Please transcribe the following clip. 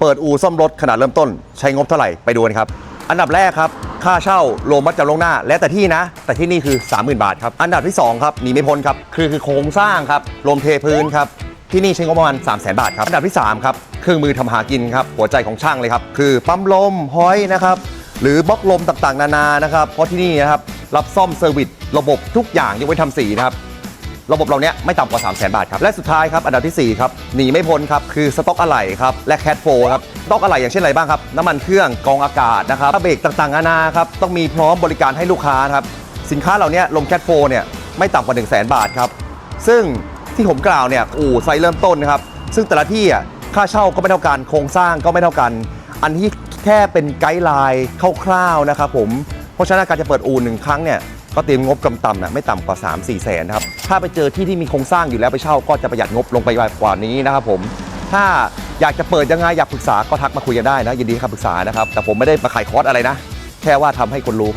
เปิดอู่ซ่อมรถขนาดเริ่มต้น ใช้งบเท่าไหร่ไปดูกันครับ อันดับแรกครับ ค่าเช่าโลมัดจำลงหน้า และแต่ที่นะ แต่ที่นี่คือ 30,000 บาทครับ อันดับที่ 2 ครับหนีไม่พ้นครับ คือคือโครงสร้างครับลมเทพื้นครับ ที่นี่ใช้งบประมาณ 3 0 0 0 0 0 บาทครับ อันดับที่ 3 ครับ เครื่องมือทำหากินครับ หัวใจของช่างเลยครับ คือปั๊มลมฮอยนะครับ หรือบล็อกลมต่างๆ นานา นะครับ เพราะที่นี่นะครับ รับซ่อมเซอร์วิส ระบบทุกอย่างยกเว้นทำสีนะครับ ระบบเราเนี้ยไม่ต่ำกว่า 3 0 0 0 0 0บาทครับ และสุดท้ายครับ อันดับทีสี่ 4 ครับ หนีไม่พ้นครับ คือสต็อกอะไหล่ครับ และแคทโฟครับ สต็อกอะไหล่อย่างเช่นอะไรบ้างครับ น้ำมันเครื่องกองอากาศนะครับเบรกต่างๆนานาครับ ต้องมีพร้อมบริการให้ลูกค้านะครับ สินค้าเหล่านี้ลงแคทโฟเนี่ยไม่ต่ำกว่า 1 0 0 0 0 0 บาทครับ ซึ่งที่ผมกล่าวเนี่ยอู่ไซส์เริ่มต้นนะครับ ซึ่งแต่ละที่อะค่าเช่าก็ไม่เท่ากัน โครงสร้างก็ไม่เท่ากัน อันที่แค่เป็นไกด์ไลน์คร่าวๆนะครับผม เพราะฉะนั้นการจะเปิดอู่หนึ่งครั้งเนี่ย ก็เตรียมงบกำต่ำนะไม่ต่ำกว่า 3 4แสนนะครับ ถ้าไปเจอที่ที่มีโครงสร้างอยู่แล้วไปเช่าก็จะประหยัดงบลงไปกว่านี้นะครับผม ถ้าอยากจะเปิดยังไงอยากปรึกษาก็ทักมาคุยกันได้นะยินดีให้คำปรึกษานะครับ แต่ผมไม่ได้มาขายคอร์สอะไรนะ แค่ว่าทำให้คนรู้ครับ